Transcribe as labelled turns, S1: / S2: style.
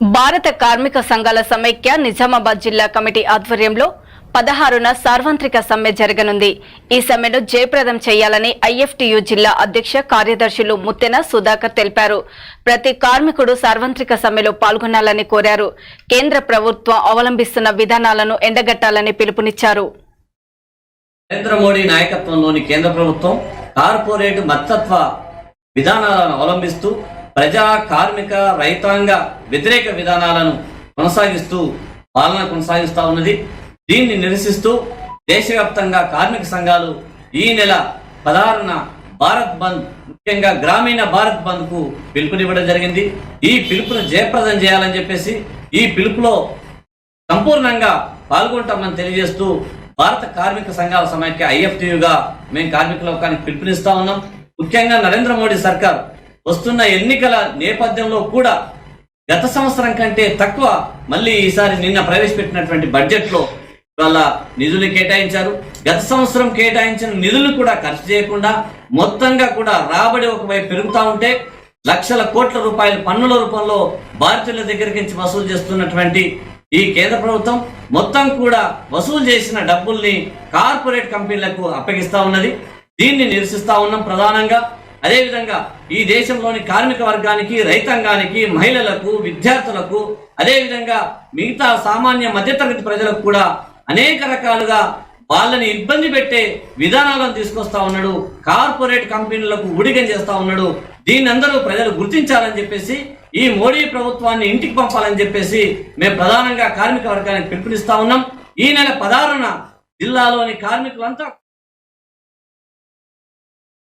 S1: భారత కార్మిక సంఘాల సమైక్య నిజామాబాద్ జిల్లా కమిటీ ఆధ్వర్యంలో పదహారున సార్వత్రిక సమ్మె జరగనుంది. ఈ సమ్మెను జయప్రదం చేయాలని ఐఎఫ్టియు జిల్లా అధ్యక్ష కార్యదర్శులు ముత్తెన సుధాకర్ తెలిపారు. ప్రతి కార్మికుడు సార్వత్రిక సమ్మెలో పాల్గొనాలని కోరారు. కేంద్ర ప్రభుత్వం అవలంబిస్తున్న విధానాలను ఎండగట్టాలని పిలుపునిచ్చారు.
S2: నరేంద్ర మోడీ నాయకత్వంలోని కేంద్ర ప్రభుత్వం కార్పొరేట్ మత్తత్వ విధానాలను అవలంబిస్తూ ప్రజా కార్మిక రైతాంగ వ్యతిరేక విధానాలను కొనసాగిస్తూ పాలన కొనసాగిస్తూ ఉన్నది. దీన్ని నిరసిస్తూ దేశవ్యాప్తంగా కార్మిక సంఘాలు ఈ నెల పదహారున భారత్ బంద్ ముఖ్యంగా గ్రామీణ భారత్ బంద్కు పిలుపునివ్వడం జరిగింది. ఈ పిలుపును జయప్రదం చేయాలని చెప్పేసి ఈ పిలుపులో సంపూర్ణంగా పాల్గొంటామని తెలియజేస్తూ భారత కార్మిక సంఘాల సమైక్య ఐఎఫ్టీయుగా మేము కార్మిక లోకానికి పిలుపునిస్తా ఉన్నాం. ముఖ్యంగా నరేంద్ర మోడీ సర్కార్ వస్తున్న ఎన్నికల నేపథ్యంలో కూడా గత సంవత్సరం కంటే తక్కువ మళ్ళీ ఈసారి నిన్న ప్రవేశపెట్టినటువంటి బడ్జెట్లో వాళ్ళ నిధులు కేటాయించారు. గత సంవత్సరం కేటాయించిన నిధులు కూడా ఖర్చు చేయకుండా మొత్తంగా కూడా రాబడి ఒకవైపు పెరుగుతూ ఉంటే లక్షల కోట్ల రూపాయలు పన్నుల రూపంలో భారతీయుల దగ్గరికి నుంచి వసూలు చేస్తున్నటువంటి ఈ కేంద్ర ప్రభుత్వం మొత్తం కూడా వసూలు చేసిన డబ్బుల్ని కార్పొరేట్ కంపెనీలకు అప్పగిస్తా ఉన్నది. దీన్ని నిరసిస్తా ఉన్నాం ప్రధానంగా. అదేవిధంగా ఈ దేశంలోని కార్మిక వర్గానికి రైతాంగానికి మహిళలకు విద్యార్థులకు అదేవిధంగా మిగతా సామాన్య మధ్యతరగతి ప్రజలకు కూడా అనేక రకాలుగా వాళ్ళని ఇబ్బంది పెట్టే విధానాలను తీసుకొస్తా ఉన్నాడు. కార్పొరేట్ కంపెనీలకు ఉడిగం చేస్తా ఉన్నాడు. దీన్ని అందరూ ప్రజలు గుర్తించాలని చెప్పేసి ఈ మోడీ ప్రభుత్వాన్ని ఇంటికి పంపాలని చెప్పేసి మేము ప్రధానంగా కార్మిక వర్గానికి పిలుపునిస్తా ఉన్నాం. ఈ నెల పదహారున జిల్లాలోని కార్మికులంతా